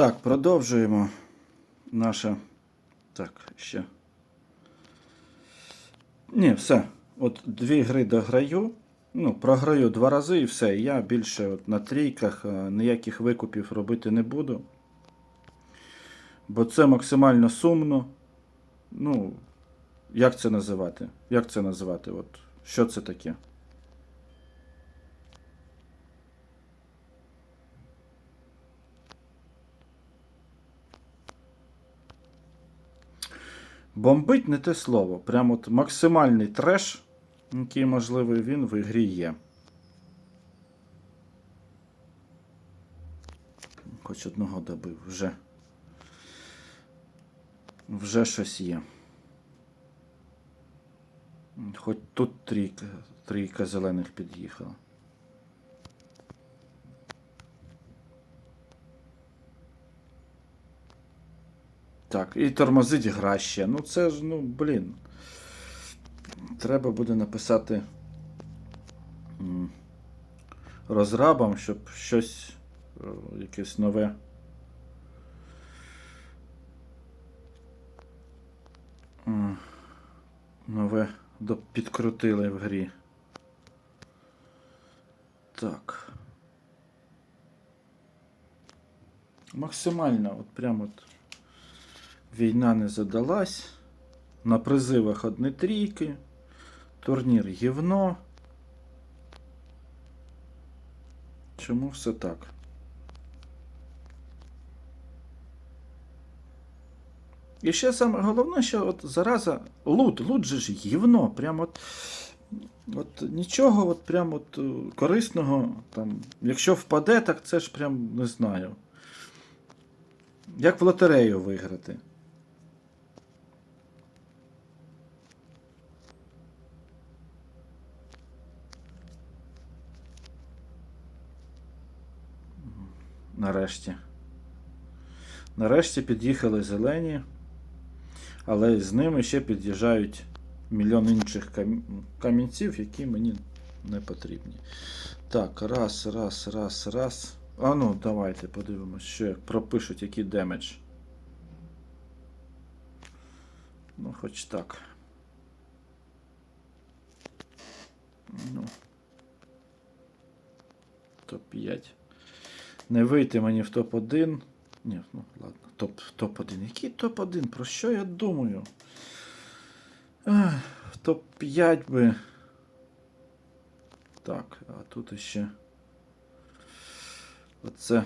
Так, продовжуємо наше. Так, ще. Ні, все. От дві гри дограю. Ну, програю два рази і все. Я більше от на трійках е, ніяких викупів робити не буду. Бо це максимально сумно. Ну, як це називати? Як це називати? От, що це таке? Бомбить не те слово. Прям от максимальний треш, який можливий, він в ігрі є. Хоч одного добив, вже. Вже щось є. Хоч тут трійка, трійка зелених під'їхала. Так, і тормозить гра ще. Ну це ж, ну, блін. Треба буде написати розрабам, щоб щось е, якесь нове. Нове підкрутили в грі. Так. Максимально, от прям от. Війна не задалась. На призивах одні трійки. Турнір гівно. Чому все так? І ще саме головне, що от зараза лут, лут же ж гівно. Прям от, от нічого от прям от е, корисного. Там, якщо впаде, так це ж прям не знаю. Як в лотерею виграти. Нарешті. Нарешті під'їхали зелені, але з ними ще під'їжджають мільйон інших камінців, які мені не потрібні. Так, раз, раз, раз, раз. А ну, давайте подивимось, що пропишуть, який демедж. Ну, хоч так. Ну. Топ-5. Не вийти мені в топ-1. Ні, ну ладно, топ, топ-1. Який топ-1? Про що я думаю? Ах, в топ-5 би. Так, а тут іще. Оце.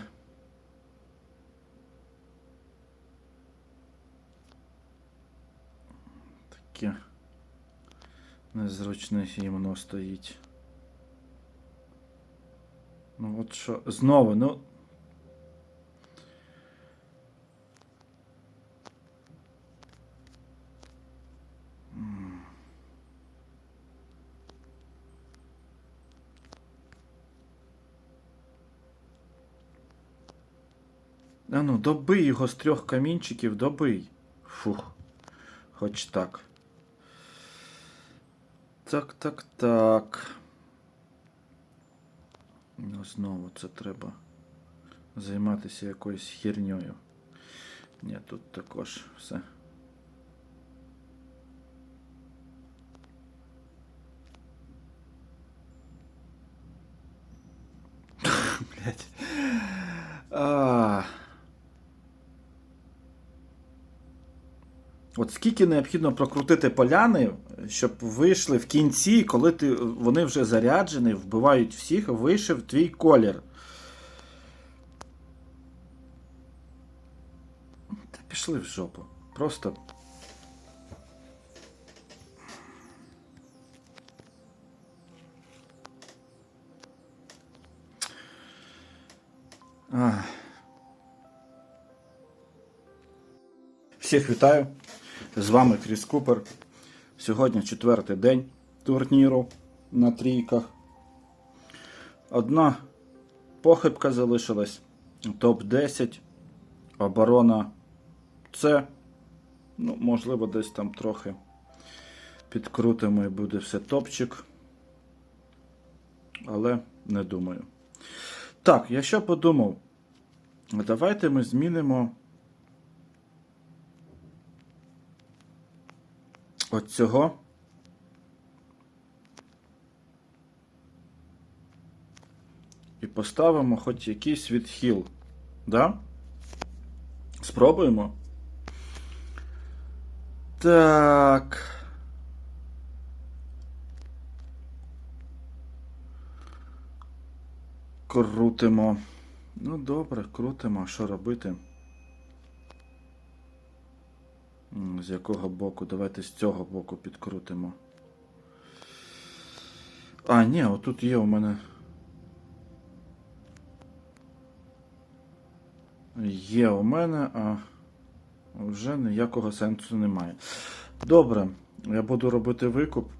Таке незручне гімно стоїть. Ну от що. Знову, ну. А ну, добий його з трьох камінчиків, добий. Фух. Хоч так. Так, так, так. Ну, знову це треба займатися якоюсь херньою. Ні, тут також все. Блять. А. От скільки необхідно прокрутити поляни, щоб вийшли в кінці, коли ти, вони вже заряджені, вбивають всіх, вийшов твій колір. Та пішли в жопу. Просто. Ах. Всіх вітаю. З вами Кріс Купер. Сьогодні четвертий день турніру на трійках. Одна похибка залишилась. Топ-10. Оборона С. Ну, можливо, десь там трохи підкрутимо і буде все топчик. Але не думаю. Так, я що подумав. Давайте ми змінимо от цього. І поставимо хоч якийсь відхил. Да? Спробуємо. Так. Крутимо. Ну, добре, крутимо. Що робити? З якого боку? Давайте з цього боку підкрутимо. А, ні, отут є у мене. Є у мене, а вже ніякого сенсу немає. Добре, я буду робити викуп.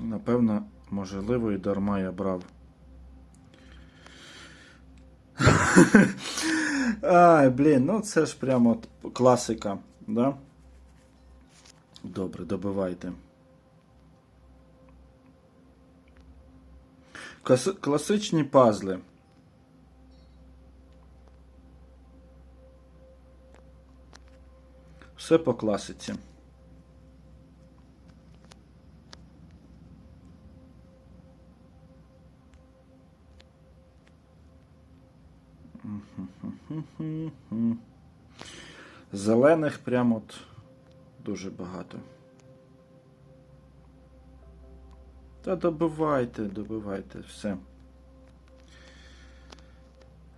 Напевно, можливо, і дарма я брав. Ай, блін, ну це ж прямо класика, да? Добре, добивайте. Класи- Класичні пазли. Все по класиці. Зелених прямо от дуже багато. Та добивайте, добивайте, все.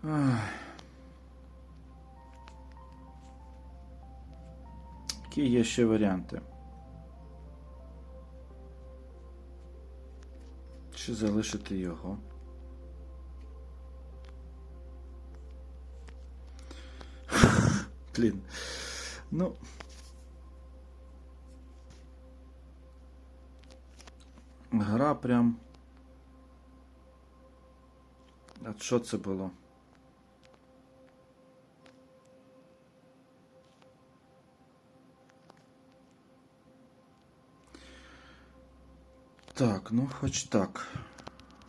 Ах. Які є ще варіанти? Чи залишити його? Блін. Ну. Гра прям. А що це було? Так, ну хоч так.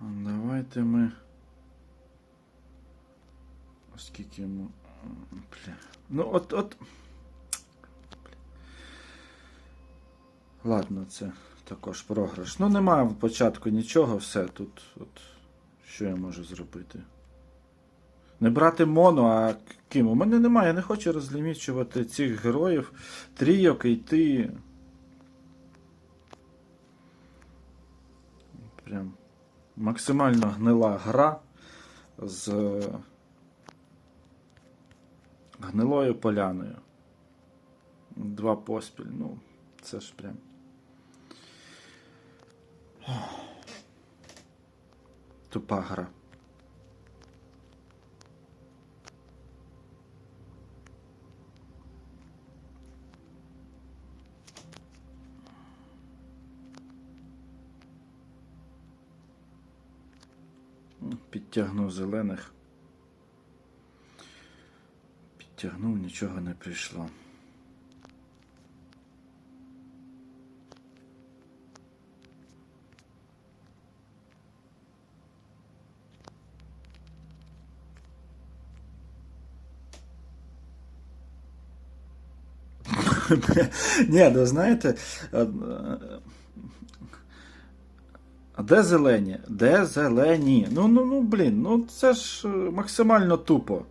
Давайте ми. Скільки йому. Бля. Ну от от. Ладно, це також програш. Ну, немає в початку нічого, все. Тут от, що я можу зробити? Не брати моно, а ким? У мене немає, я не хочу розлімічувати цих героїв, трійок і йти. Прям максимально гнила гра з гнилою поляною. Два поспіль. Ну, це ж прям. Тупа гра. Підтягнув зелених. Підтягнув, нічого не прийшло. Ні, ну знаєте, е, е, а де зелені? Де зелені? Ну, ну, ну, блін, ну це ж е, максимально тупо.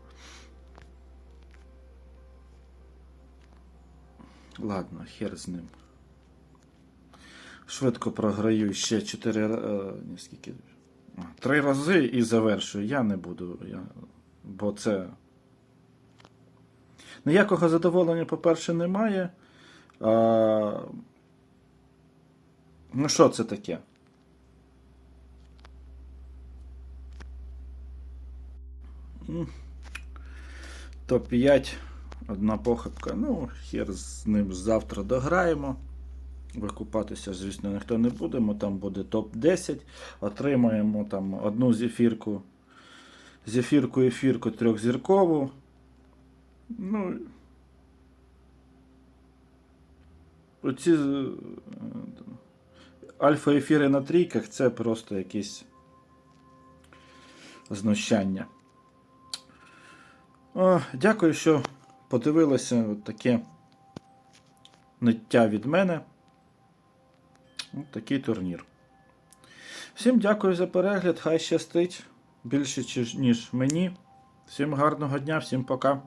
Ладно, хер з ним. Швидко програю ще 4 е, ні, скільки. А, Три рази і завершую. Я не буду. Я, бо це. Ніякого задоволення, по-перше, немає. А, ну, що це таке? М. Топ-5, одна похибка. Ну, хер з ним завтра дограємо. Викупатися, звісно, ніхто не будемо. Там буде топ-10. Отримаємо там одну зефірку. Зефірку ефірку трьохзіркову. Ну. Оці. е, альфа-ефіри на трійках це просто якісь знущання. О, дякую, що подивилися от таке ниття від мене. От такий турнір. Всім дякую за перегляд. Хай щастить більше, ніж мені. Всім гарного дня, всім пока.